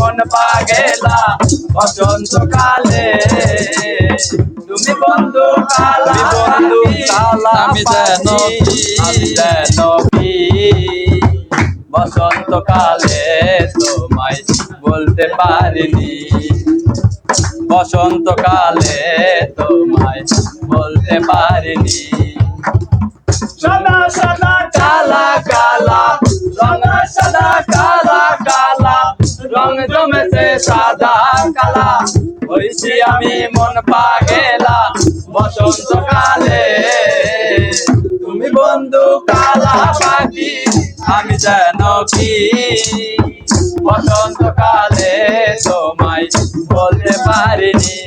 মন পাগেলা বসন্তকালে। তুমি বন্ধু কালা বন্ধু কালা আমি যেন? আমি যেন কি? বসন্তকালে তোমায় বলতে পারিনি। বসন্তকালে তোমায় বলতে পারিনি। সাদা কালা। হইছি আমি মন পাগেলা, বসন্তকালে। তুমি বন্ধু কালা পাখি, আমি যেন কি? বসন্তকালে তোমায় বলতে পারিনি।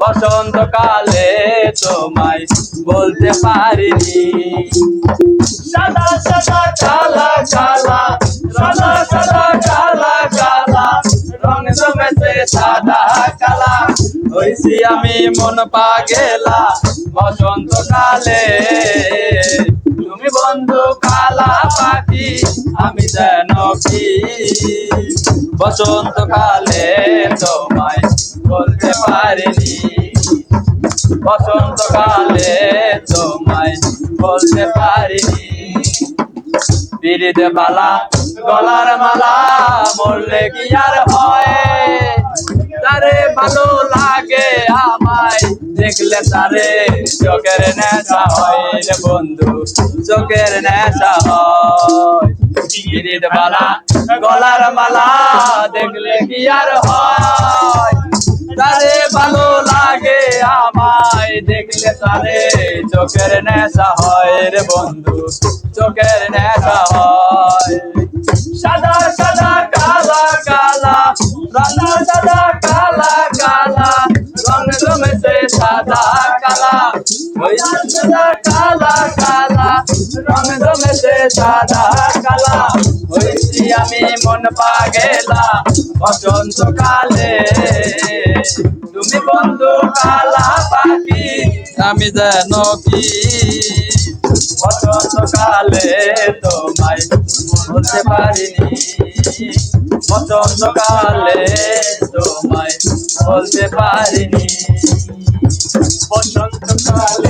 বসন্তকালে তোমায় বলতে পারিনি। সাদা সাদা, কালা কালা। সাদা সাদা কালা কালা সাদা কালা, হইছি আমি মন পাগেলা বসন্তকালে তুমি বন্ধু কালা পাখি, আমি যেন কি? বসন্তকালে তোমায় বলতে পারিনি। বসন্তকালে তোমায় বলতে পারিনি। পিড়িতে বালা, গলার মালা, মরলে কি আর হয়? তারে ভালো লাগে আমায়। দেখলে তারে চোখের নেশা হয় রে বন্ধু, চোখের নেশা হয়। বালা, গলার মালা দেখলে কি আর হয়? তারে ভালো লাগে আমায়, দেখলে তারে চোখের নেশা হয় রে বন্ধু, চোখের নেশা হয়। সাদা সাদা কালা কালা সাদা কালা আমি মন পাগেলা বসন্তকালে তুমি বন্ধু কালা পাখি আমি যেন কি বসন্তকালে তোমায় বলতে পারিনি বসন্তকালে তোমায় বলতে পারিনি বসন্তকালে